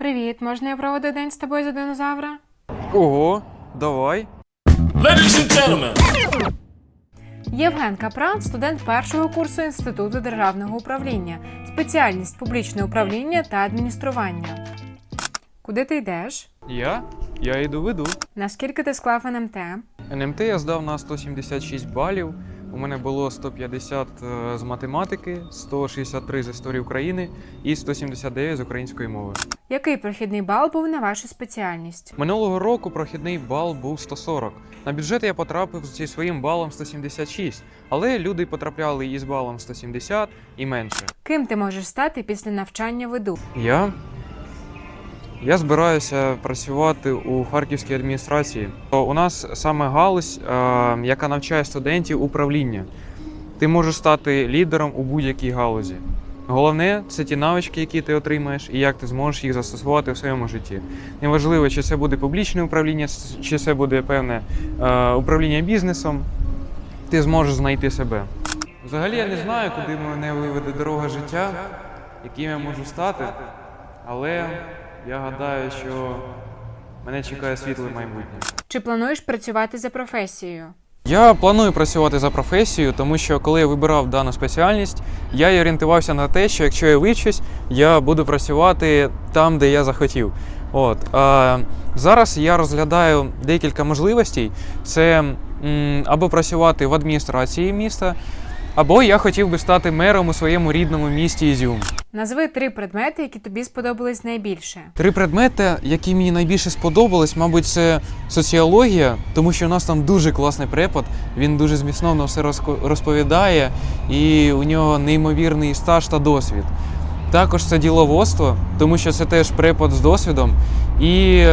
Привіт, можна я проведу день з тобою за динозавра? Ого, давай. Ladies and gentlemen, Євген Капран, студент першого курсу Інституту державного управління, спеціальність публічне управління та адміністрування. Куди ти йдеш? Я? Я йду веду. Наскільки ти склав НМТ? НМТ я здав на 176 балів. У мене було 150 е, з математики, 163 з історії України і 179 з української мови. Який прохідний бал був на вашу спеціальність? Минулого року прохідний бал був 140. На бюджет я потрапив зі своїм балом 176, але люди потрапляли і з балом 170 і менше. Ким ти можеш стати після навчання веду? Я? Я збираюся працювати у харківській адміністрації. У нас саме галузь, е, яка навчає студентів управління. Ти можеш стати лідером у будь-якій галузі. Головне це ті навички, які ти отримаєш, і як ти зможеш їх застосувати в своєму житті. Неважливо, чи це буде публічне управління, чи це буде певне е, управління бізнесом. Ти зможеш знайти себе. Взагалі я не знаю, куди мене виведе дорога життя, яким я можу стати, але я гадаю, що мене чекає світле майбутнє. Чи плануєш працювати за професією? Я планую працювати за професією, тому що коли я вибирав дану спеціальність, я орієнтувався на те, що якщо я вивчусь, я буду працювати там, де я захотів. От а, зараз я розглядаю декілька можливостей: це м, або працювати в адміністрації міста, або я хотів би стати мером у своєму рідному місті Ізюм. Назви три предмети, які тобі сподобались найбільше. Три предмети, які мені найбільше сподобались, мабуть, це соціологія, тому що у нас там дуже класний препод. Він дуже змістовно все розповідає, і у нього неймовірний стаж та досвід. Також це діловодство, тому що це теж препод з досвідом, і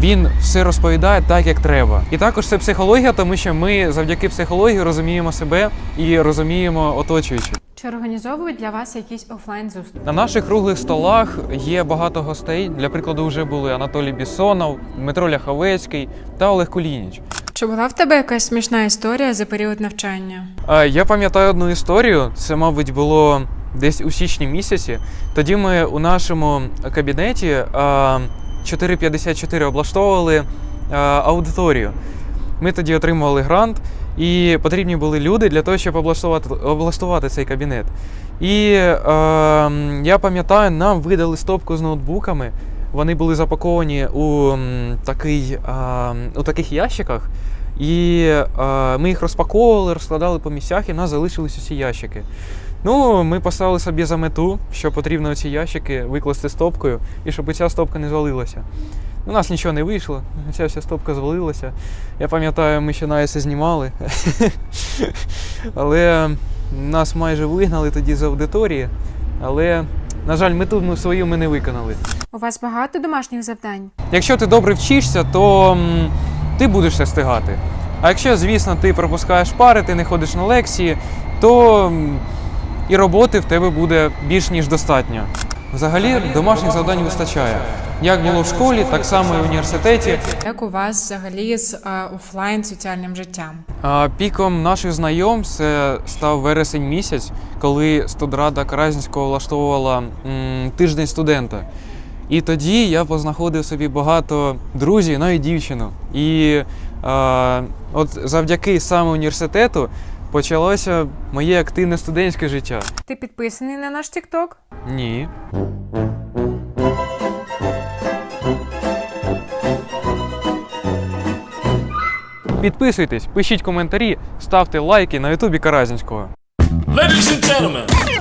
він все розповідає так, як треба. І також це психологія, тому що ми завдяки психології розуміємо себе і розуміємо оточуючих. Чи організовують для вас якісь офлайн зустрічі? На наших круглих столах є багато гостей. Для прикладу, вже були Анатолій Бісонов, Дмитро Ляховецький та Олег Кулініч. Чи була в тебе якась смішна історія за період навчання? Я пам'ятаю одну історію. Це, мабуть, було десь у січні місяці. Тоді ми у нашому кабінеті 454 облаштовували е, аудиторію. Ми тоді отримували грант, і потрібні були люди для того, щоб облаштувати, облаштувати цей кабінет. І е, я пам'ятаю, нам видали стопку з ноутбуками. Вони були запаковані у, такий, е, у таких ящиках. І е, ми їх розпаковували, розкладали по місцях, і в нас залишились усі ящики. Ну, ми поставили собі за мету, що потрібно ці ящики викласти стопкою, і щоб ця стопка не звалилася. У нас нічого не вийшло, ця вся стопка звалилася. Я пам'ятаю, ми ще навіть це знімали. Але нас майже вигнали тоді з аудиторії. Але, на жаль, мету ми свою ми не виконали. У вас багато домашніх завдань? Якщо ти добре вчишся, то м, ти будеш все встигати. А якщо, звісно, ти пропускаєш пари, ти не ходиш на лекції, то м, і роботи в тебе буде більш ніж достатньо. Взагалі, домашніх завдань вистачає. Як було в школі, так само і в університеті. Як у вас взагалі з офлайн соціальним життям? А, Піком наших знайомств став вересень місяць, коли студрада Каразінського влаштовувала м, тиждень студента. І тоді я познаходив собі багато друзів, навіть дівчину. І а, от завдяки саме університету почалося моє активне студентське життя. Ти підписаний на наш TikTok? Ні. Підписуйтесь, пишіть коментарі, ставте лайки на ютубі Каразінського. ladies and gentlemen.